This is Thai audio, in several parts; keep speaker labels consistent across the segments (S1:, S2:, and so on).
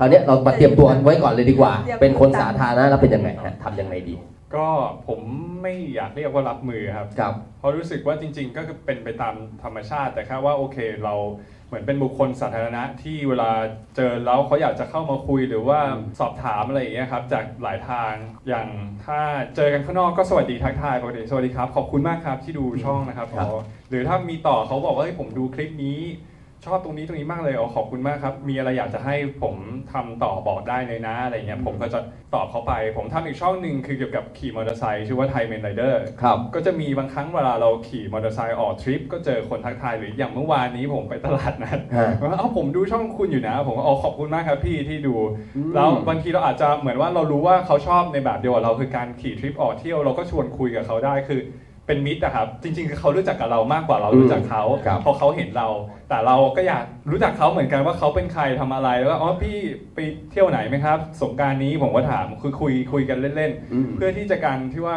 S1: คราวเนี้ยเรามาเตรียมตัวกันไว้ก่อนเลยดีกว่า
S2: เตรียม
S1: เป็นคนสาธารณะแล้วเป็นยังไงฮะทำยังไงดี
S3: ก็ผมไม่อยากเรียกว่ารับมือครับ
S1: ครับ
S3: เพราะรู้สึกว่าจริง ๆ ก็คือเป็นไปตามธรรมชาติ แต่แค่ว่าโอเคเราเหมือนเป็นบุคคลสาธารณะที่เวลาเจอแล้วเขาอยากจะเข้ามาคุยหรือว่า
S1: อืม
S3: สอบถามอะไรอย่างเงี้ยครับจากหลายทางอย่างถ้าเจอกันข้างนอกก็สวัสดีทักทายปกติสวัสดีครับ ขอบคุณมากครับที่ดูช่องนะครับอ๋อหรือถ้ามีต่อเขาบอกว่าเฮ้ยผมดูคลิปนี้ ชอบตรงนี้ตรงนี้มากเลยอ๋อขอบคุณมากครับ มีอะไรอยากจะให้ผมทำต่อบอกได้เลยนะอะไรเงี้ยผมก็จะตอบเขาไป ผมทำอีกช่องหนึ่งคือเกี่ยวกับขี่มอเตอร์ไซค์ชื่อว่าไทยเมนไรเดอร์
S1: ครับ
S3: ก็จะมีบางครั้งเวลาเราขี่มอเตอร์ไซค์ออกทริปก็เจอคนทักทายหรืออย่างเมื่อวานนี้ผมไปตลาดนัด
S1: ฮะ
S3: ว่าเอ้าผมดูช่องคุณอยู่นะ ผมก็อ๋อขอบคุณมากครับพี่ที่ดู
S1: อืม
S3: แล้วบางทีเราอาจจะเหมือนว่าเรารู้ว่าเขาชอบในแบบเดียวกับเราคือการขี่ทริปออกเที่ยวเราก็ชวนคุยกับเขาได้คือ เป็นมิตรอะครับ จริง ๆ คือเขารู้จักกับเรามากกว่าเรารู้จักเขา
S1: ครับ
S3: เพราะเขาเห็นเรา แต่เราก็อยากรู้จักเขาเหมือนกันว่าเขาเป็นใครทำอะไรแล้วก็อ๋อพี่ไปเที่ยวไหนไหมครับ สงกรารนี้ผมก็ถามคือคุยคุยกันเล่น
S1: อืม
S3: ๆ เพื่อที่จะการที่ว่า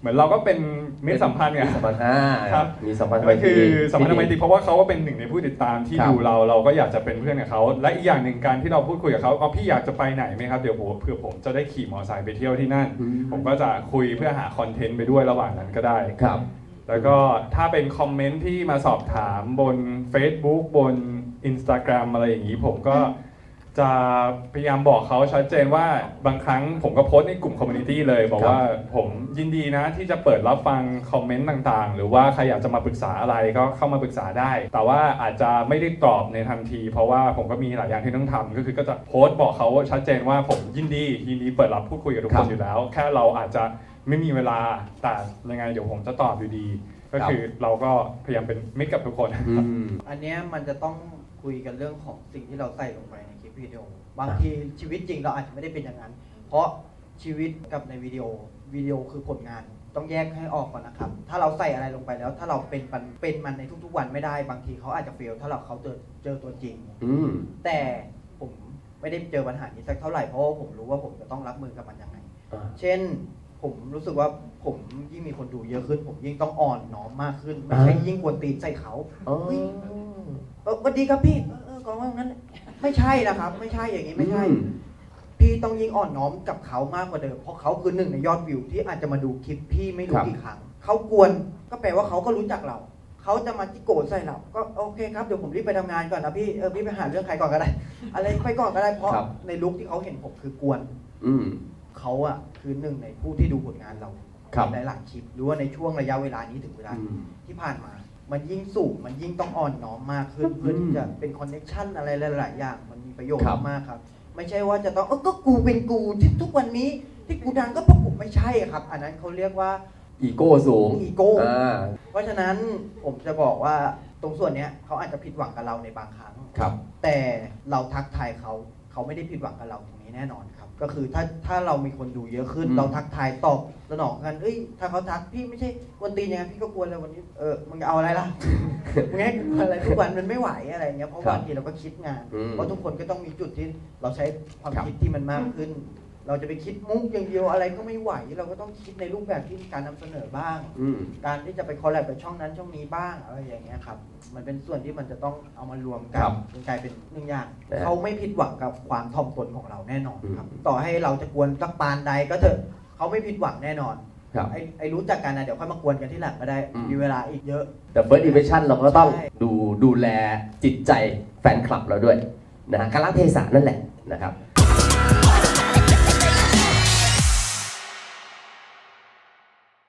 S3: เหมือนเราก็เป็นมิตรสัมพันธ์ไง
S1: มีสัมพันธ์อ่า
S3: ครับ
S1: มีสัมพันธ์
S3: ก็คือ
S1: ที่ดี
S3: สัมพันธไมตรีเพราะว่าเขาก็เป็นหนึ่งในผู้ติดตามที่
S1: ครับ
S3: ดูเราเราก็อยากจะเป็นเพื่อนกับเขาและอีกอย่างหนึ่งการที่เราพูดคุยกับเขาอ๋อพี่อยากจะไปไหนไหมครับเดี๋ยวผมเผื่อผมจะได้ขี่มอเตอร์ไซค์ไปเที่ยวที่นั่น
S1: อืม
S3: ผมก็จะคุยเพื่อหาคอนเทนต์ไปด้วยระหว่างนั้นก็ได้
S1: ครับ
S3: แล้วก็ถ้าเป็นคอมเมนต์ที่มาสอบถามบน Facebook บน Instagram อะไรอย่างนี้ผมก็ จะพยายามบอกเขาชัดเจนว่าบางครั้งผมก็โพสต์ในกลุ่มคอมมูนิตี้เลยบอก
S1: ครับ
S3: ว่าผมยินดีนะที่จะเปิดรับฟังคอมเมนต์ต่างๆ หรือว่าใครอยากจะมาปรึกษาอะไรก็เข้ามาปรึกษาได้ แต่ว่าอาจจะไม่ได้ตอบในทันที เพราะว่าผมก็มีหลายอย่างที่ต้องทำก็คือก็จะโพสต์บอกเขาชัดเจนว่าผมยินดียินดีเปิดรับพูดคุยกับทุก
S1: ค
S3: ครับนอยู่แล้ว แค่เราอาจจะไม่มีเวลาแต่ยังไงเดี๋ยวผมจะตอบอยู่ดี ก็คือเราก็พยายามเป็นมิตรกับทุกคน
S1: อืม
S4: อันเนี้ยมันจะต้อง คุยกันเรื่องของสิ่งที่เราใส่ลงไปในคลิปวิดีโอ บางทีชีวิตจริงเราอาจจะไม่ได้เป็นอย่างนั้น เพราะชีวิตกับในวิดีโอวิดีโอคือผลงานต้องแยกให้ออกก่อนนะครับ ถ้าเราใส่อะไรลงไปแล้ว ถ้าเราเป็นมันเป็นมันในทุกๆ วันไม่ได้ บางทีเขาอาจจะเฟลถ้าเราเขาเจอเจอตัวจริง
S1: อืม
S4: แต่ผมไม่ได้เจอปัญหานี้สักเท่าไหร่เพราะว่าผมรู้ว่าผมจะต้องรับมือกับมันยังไง
S1: อ่า
S4: เช่นผมรู้สึกว่าผมยิ่งมีคนดูเยอะขึ้น ผมยิ่งต้องอ่อนน้อมมากขึ้นไม่ใช่
S1: อ่า
S4: ยิ่งกวนตีนใส่เขา
S1: อ๋อ
S4: เออสวัสดีครับพี่เออเออก่อนว่างั้น ไม่ใช่นะครับ ไม่ใช่อย่างนี้ไม่ใช่
S1: อื
S4: พี่ต้องยิ่งอ่อนน้อมกับเขามากกว่าเดิม เพราะเขาคือหนึ่งในยอดวิวที่อาจจะมาดูคลิปพี่ไม่รู้กี่ครั้ง เขากวนก็แปลว่าเขาก็รู้จักเรา เขาจะมาจิโกรธใส่เรา ก็โอเคครับเดี๋ยวผมรีบไปทำงานก่อนนะพี่ เออพี่ไปหาเรื่องใครก่อนก็ได้ อะไรไปก่อนก็ได้ เพราะ
S1: ครับ
S4: ในลุคที่เขาเห็นผมคือกวน
S1: อืม
S4: เขาอะคือหนึ่งในผู้ที่ดูผลงานเรา
S1: ครับ
S4: ในหลายๆคลิปหรือว่าในช่วงระยะเวลานี้ถึงเวลา
S1: อื
S4: นี้
S1: ม
S4: ที่ผ่านมา มันยิ่งสูงมันยิ่งต้องอ่อนน้อมมากขึ้นเพื่อที่จะเป็นคอนเนคชันอะไรหลาย ๆ อย่าง มันมีประโยชน์
S1: ครับ
S4: มากครับ ไม่ใช่ว่าจะต้องเออก็กูเป็นกูที่ทุกวันนี้ที่กูดังก็เพราะกูไม่ใช่ครับ อันนั้นเขาเรียกว่า
S1: อีโก้สูง
S4: อีโก้
S1: อ่า
S4: เพราะฉะนั้นผมจะบอกว่าตรงส่วนเนี้ยเขาอาจจะผิดหวังกับเราในบางครั้ง
S1: ครับ
S4: แต่เราทักทายเขา เขาไม่ได้ผิดหวังกับเราตรงนี้แน่นอนครับ ก็คือถ้าถ้าเรามีคนดูเยอะขึ้น
S1: อืม
S4: เราทักทายตอบสนองกันเอ้ยถ้าเขาทักพี่ไม่ใช่กวนตีนยังไงพี่ก็กวนเลยวันนี้เออมึงจะเอาอะไรล่ะ มึงให้กูอะไรทุกวันมันไม่ไหวอะไรอย่างเงี้ยเพราะ
S1: ครับ
S4: บางทีเราก็คิดงาน
S1: อืม
S4: เพราะทุกคนก็ต้องมีจุดที่เราใช้ความ
S1: ครับ
S4: คิดที่มันมากขึ้น เราจะไปคิดมุกอย่างเดียวอะไรก็ไม่ไหว เราก็ต้องคิดในรูปแบบที่การนำเสนอบ้าง
S1: อืม
S4: การที่จะไปคอลแลบกับช่องนั้นช่องนี้บ้างอะไรอย่างเงี้ยครับ มันเป็นส่วนที่มันจะต้องเอามารวมกั
S1: ครั
S4: น
S1: บ
S4: จนกลายเป็นหนึ่งอย่าง
S1: นะฮะ
S4: เขาไม่ผิดหวังกับความถ่อมตนของเราแน่นอนครับ
S1: อืม
S4: ต่อให้เราจะกวนสักปานใดก็เถอะเขาไม่ผิดหวังแน่นอน
S1: ครับ
S4: ไอ้ไอ้รู้จักกันนะเดี๋ยวค่อยมากวนกันที่หลังก็ได้
S1: อืม
S4: มีเวลาอีกเยอะ
S1: แต่ first impression เราก็ต้อง
S4: ใช่
S1: ดูดูแลจิตใจแฟนคลับเราด้วยนะฮะการละเทศะนั่นแหละนะครับ